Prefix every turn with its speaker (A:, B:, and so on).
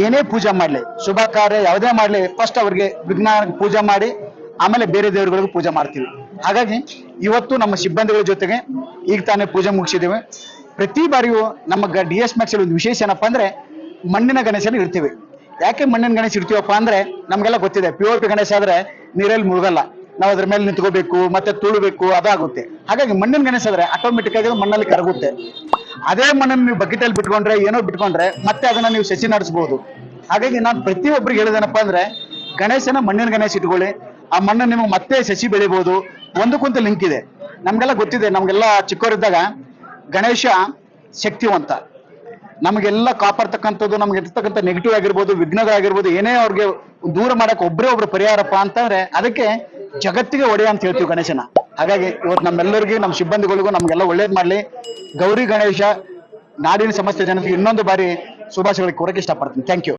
A: ಏನೇ ಪೂಜೆ ಮಾಡಲಿ, ಶುಭ ಕಾರ್ಯ ಯಾವುದೇ ಮಾಡಲಿ ಫಸ್ಟ್ ಅವ್ರಿಗೆ ವಿಘ್ನ ಪೂಜೆ ಮಾಡಿ, ಆಮೇಲೆ ಬೇರೆ ದೇವರುಗಳಿಗೂ ಪೂಜೆ ಮಾಡ್ತೀವಿ. ಹಾಗಾಗಿ ಇವತ್ತು ನಮ್ಮ ಸಿಬ್ಬಂದಿಗಳ ಜೊತೆಗೆ ಈಗ ತಾನೇ ಪೂಜೆ ಮುಗಿಸಿದ್ದೇವೆ ಪ್ರತಿ ಬಾರಿಯೂ ನಮ್ಮ ಡಿ ಎಸ್ ಮ್ಯಾಕ್ಸಲ್ಲಿ ಒಂದು ವಿಶೇಷ ಏನಪ್ಪ ಅಂದ್ರೆ ಮಣ್ಣಿನ ಗಣೇಶನ ಇರ್ತೀವಿ. ಯಾಕೆ ಮಣ್ಣಿನ ಗಣೇಶ ಇರ್ತೀವಪ್ಪ ಅಂದ್ರೆ ನಮಗೆಲ್ಲ ಗೊತ್ತಿದೆ ಪ್ಯೂರ್ ಪಿ ಗಣೇಶ ಆದ್ರೆ ನೀರಲ್ಲಿ ಮುಳುಗಲ್ಲ. ನಾವು ಅದ್ರ ಮೇಲೆ ನಿಂತ್ಕೋಬೇಕು, ಮತ್ತೆ ತುಳಬೇಕು, ಅದಾಗುತ್ತೆ. ಹಾಗಾಗಿ ಮಣ್ಣಿನ ಗಣೇಶ ಆದ್ರೆ ಆಟೋಮೆಟಿಕ್ ಆಗಿ ಮಣ್ಣಲ್ಲಿ ಕರಗುತ್ತೆ. ಅದೇ ಮಣ್ಣನ್ನು ನೀವು ಬಕೆಟಲ್ಲಿ ಬಿಟ್ಕೊಂಡ್ರೆ, ಏನೋ ಬಿಟ್ಕೊಂಡ್ರೆ, ಮತ್ತೆ ಅದನ್ನ ನೀವು ಸಸಿ ನಡೆಸಬಹುದು ಹಾಗಾಗಿ ನಾನು ಪ್ರತಿಯೊಬ್ಬರಿಗೆ ಹೇಳಿದೇನಪ್ಪ ಅಂದ್ರೆ, ಗಣೇಶನ ಮಣ್ಣಿನ ಗಣೇಶ ಇಟ್ಕೊಳ್ಳಿ. ಆ ಮಣ್ಣು ನಿಮಗೆ ಮತ್ತೆ ಸಸಿ ಬೆಳಿಬಹುದು ಒಂದಕ್ಕೊಂದು ಲಿಂಕ್ ಇದೆ. ನಮ್ಗೆಲ್ಲ ಗೊತ್ತಿದೆ, ನಮ್ಗೆಲ್ಲ ಚಿಕ್ಕವರಿದ್ದಾಗ ಗಣೇಶ ಶಕ್ತಿವಂತ. ನಮಗೆಲ್ಲ ಕಾಪಾಡ್ತಕ್ಕಂಥದ್ದು, ನಮ್ಗೆ ಇರ್ತಕ್ಕಂಥ ನೆಗೆಟಿವ್ ಆಗಿರ್ಬೋದು, ವಿಘ್ನಗಳಾಗಿರ್ಬೋದು, ಏನೇ ಅವ್ರಿಗೆ ದೂರ ಮಾಡಕ್ಕೆ ಒಬ್ಬರೇ ಒಬ್ರು ಪರಿಹಾರಪ್ಪ ಅಂತಂದ್ರೆ, ಅದಕ್ಕೆ ಜಗತ್ತಿಗೆ ಒಡೆಯ ಅಂತ ಹೇಳ್ತೀವಿ ಗಣೇಶನ. ಹಾಗಾಗಿ ಇವತ್ತು ನಮ್ಮೆಲ್ಲರಿಗೂ, ನಮ್ಮ ಸಿಬ್ಬಂದಿಗಳಿಗೂ ನಮ್ಗೆಲ್ಲ ಒಳ್ಳೇದ್ ಮಾಡ್ಲಿ. ಗೌರಿ ಗಣೇಶ, ನಾಡಿನ ಸಮಸ್ತ ಜನತೆಗೆ ಇನ್ನೊಂದು ಬಾರಿ ಶುಭಾಶಯಗಳಿಗೆ ಕೊಡಕ್ಕೆ ಇಷ್ಟಪಡ್ತೀನಿ. Thank you